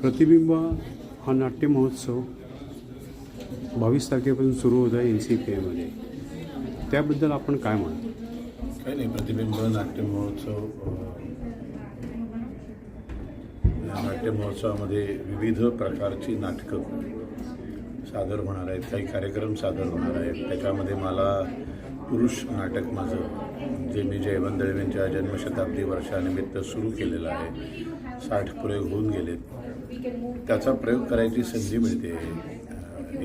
प्रतिबिंब हा नाट्य महोत्सव बावीस तारखेपासून सुरू होत आहे एन सी पी एमध्ये त्याबद्दल आपण काय म्हणतो? काही नाही प्रतिबिंब नाट्य महोत्सव या नाट्य महोत्सवामध्ये विविध प्रकारची नाटकं सादर होणार आहेत काही कार्यक्रम सादर होणार आहेत. त्याच्यामध्ये मला पुरुष नाटक माझं जे मी जयवंत दळवेंच्या जन्मशताब्दी वर्षानिमित्त सुरू केलेलं आहे साठ प्रयोग होऊन गेलेत. त्याचा प्रयोग करायची संधी मिळते.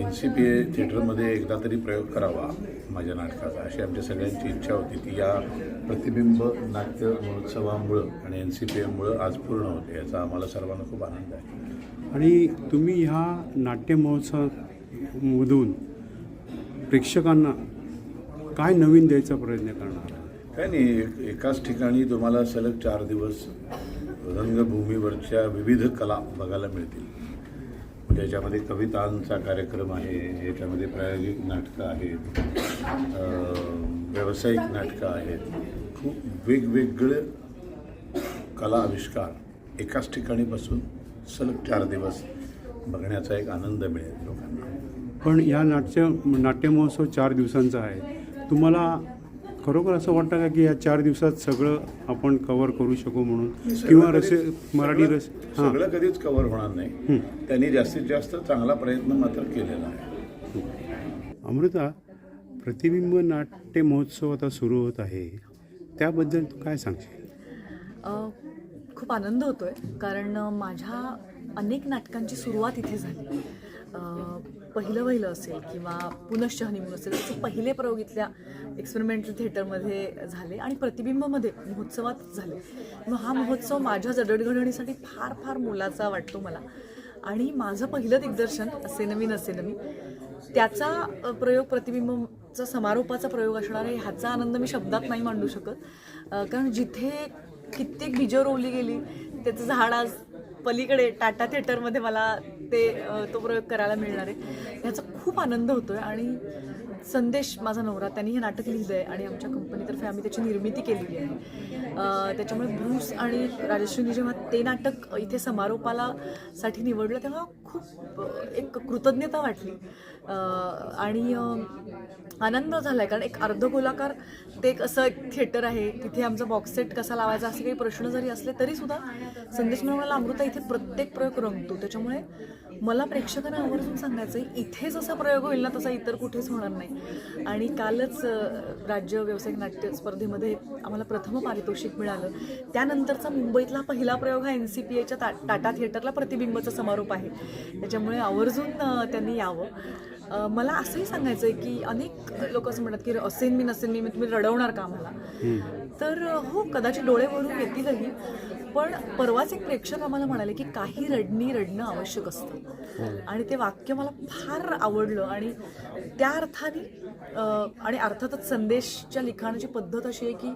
एन सी पी ए थिएटरमध्ये एकदा तरी प्रयोग करावा माझ्या नाटकाचा. अशी आमच्या सगळ्यांची इच्छा होती. ती या प्रतिबिंब नाट्य महोत्सवामुळं आणि एन सी पी एमुळं आज पूर्ण होते. याचा आम्हाला सर्वांना खूप आनंद आहे. आणि तुम्ही ह्या नाट्य महोत्सवामधून प्रेक्षकांना काय नवीन द्यायचा प्रयत्न करणार? काय नाही एक- एकाच ठिकाणी तुम्हाला सलग चार दिवस रंगभूमीवरच्या विविध कला बघायला मिळतील. म्हणजे याच्यामध्ये कवितांचा कार्यक्रम आहे याच्यामध्ये प्रायोगिक नाटकं आहेत व्यावसायिक नाटकं आहेत. खूप वेगवेगळे कला आविष्कार एकाच ठिकाणी बसून सलग चार दिवस बघण्याचा एक आनंद मिळेल लोकांना. पण या नाट्य नाट्य महोत्सव चार दिवसांचा आहे. तुम्हाला खरोखर असं वाटतं का की या चार दिवसात सगळं आपण कव्हर करू शकू म्हणून? किंवा रसे कधीच- मराठी रस सगळं- हां. सगळं कधीच कव्हर होणार नाही. त्यांनी जास्तीत जास्त चांगला प्रयत्न मात्र केलेला आहे. अमृता प्रतिबिंब नाट्य महोत्सव आता सुरू होत आहे. त्याबद्दल तू काय सांगशील? अ, खूप आनंद होतोय कारण माझ्या अनेक नाटकांची सुरुवात इथे झाली. पहिलं वहिलं असेल किंवा पुनश्च हनीमून असेल त्याचे पहिले प्रयोग इथल्या एक्सपेरिमेंटल थिएटरमध्ये झाले आणि प्रतिबिंबमध्ये महोत्सवात झाले. मग हा महोत्सव माझ्या जडणघडणीसाठी फार फार मोलाचा वाटतो मला. आणि माझं पहिलं दिग्दर्शन असे नवीन असे नवीन त्याचा प्रयोग प्रतिबिंबचा समारोपाचा प्रयोग असणार आहे ह्याचा आनंद मी शब्दात नाही मांडू शकत. कारण जिथे कित्येक बीजं रोवली गेली त्याचं झाड आज पलीकडे टाटा थिएटरमध्ये मला ते तो प्रयोग करायला मिळणार आहे. ह्याचा खूप आनंद होतोय आणि संदेश माझा नवरा त्यांनी हे नाटक लिहिलं आहे आणि आमच्या कंपनीतर्फे आम्ही त्याची निर्मिती केलेली आहे. त्याच्यामुळे ब्रूस आणि राजश्रीनी जेव्हा ते नाटक इथे समारोपाला साठी निवडलं तेव्हा खूप एक कृतज्ञता वाटली. आणि आनंद झाला आहे कारण एक अर्धगोलाकार ते एक असं एक थिएटर आहे. तिथे आमचा बॉक्स सेट कसा लावायचा असे काही प्रश्न जरी असले तरी सुद्धा संदेश मिळवण्याला अमृता इथे प्रत्येक प्रयोग रंगतो. त्याच्यामुळे मला प्रेक्षकांना आवर्जून सांगायचं आहे इथे जसा प्रयोग होईल ना तसा इतर कुठेच होणार नाही. आणि कालच राज्य व्यावसायिक नाट्य स्पर्धेमध्ये आम्हाला प्रथम पारितोषिक मिळालं. त्यानंतरचा मुंबईतला पहिला प्रयोग हा एन सी पी एच्या टा टाटा थिएटरला प्रतिबिंबचा समारोप आहे. त्याच्यामुळे आवर्जून त्यांनी यावं. मला असंही सांगायचं आहे की अनेक लोक असं म्हणतात की असेन मी नसेन मी मी तुम्ही रडवणार का मला तर हो कदाचित डोळे भरून येतीलही पण परवाच एक प्रेक्षक आम्हाला म्हणाले की काही रडणी रडणं आवश्यक असतं. आणि ते वाक्य मला फार आवडलं आणि त्या अर्थाने आणि अर्थातच संदेशच्या लिखाणाची पद्धत अशी आहे की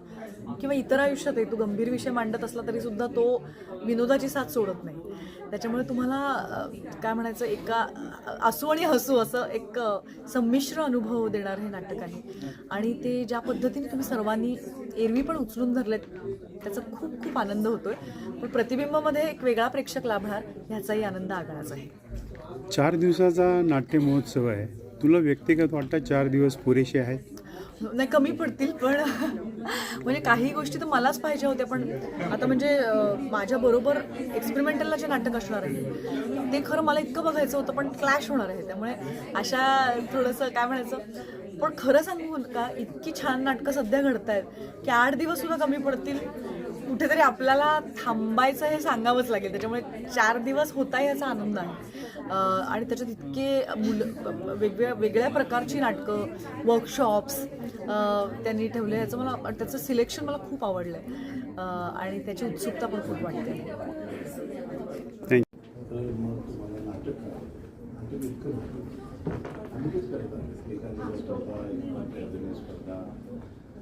किंवा इतर आयुष्यात आहे तू गंभीर विषय मांडत असला तरी सुद्धा तो विनोदाची साथ सोडत नाही. त्याच्यामुळे तुम्हाला काय म्हणायचं एका असू आणि हसू असं एक संमिश्र अनुभव देणारं हे नाटक आहे आणि ते ज्या पद्धतीने तुम्ही सर्वांनी एरवी पण उचलून धरलेत त्याचा खूप खूप आनंद होतोय. पण प्रतिबिंबामध्ये एक वेगळा प्रेक्षक लाभणार ह्याचाही आनंद आगळाच आहे. चार दिवसाचा नाट्य महोत्सव आहे. तुला व्यक्तिगत वाटतं चार दिवस पुरेसे आहेत? नाही कमी पडतील पण म्हणजे काही गोष्टी तर मलाच पाहिजे होत्या पण आता म्हणजे माझ्याबरोबर माझ्या बरोबर एक्सपेरिमेंटलला जे नाटक असणार आहे ते खरं मला इतकं बघायचं होतं पण क्लॅश होणार आहे त्यामुळे अशा थोडंसं काय म्हणायचं पण खरं सांगू का इतकी छान नाटकं सध्या घडत आहेत की आठ दिवस सुद्धा कमी पडतील कुठेतरी आपल्याला थांबायचं हे सांगावंच लागेल. त्याच्यामुळे चार दिवस होता याचा आनंद आहे. अं, आणि त्याच्यात इतके मुलं वेगवेगळ्या वेगळ्या प्रकारची नाटकं वर्कशॉप्स त्यांनी ठेवले याचं मला त्याचं सिलेक्शन मला खूप आवडलं आहे आणि त्याची उत्सुकता पण खूप वाटते.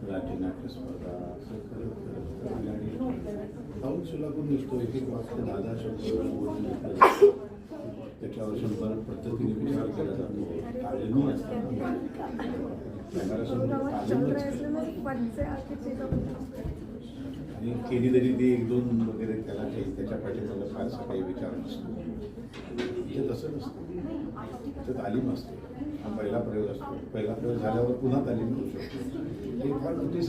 राज्य नाट्य स्पर्धा असं करत करत आणि आणि पाऊल सुलागून निघतो एक एक वाक्य दादा शब्द त्याच्यावर शंभर पद्धतीने विचार केला जातो. तालमी असतात आणि केली तरी ती एक दोन वगैरे त्याला काही त्याच्या पाठीमागं फारसा काही विचार नसतो. ते तसं नसतं. ते तालीम असते. हा पहिला प्रयोग असतो. पहिला प्रयोग झाल्यावर पुन्हा तालीम करू शकतो. हे फार मोठी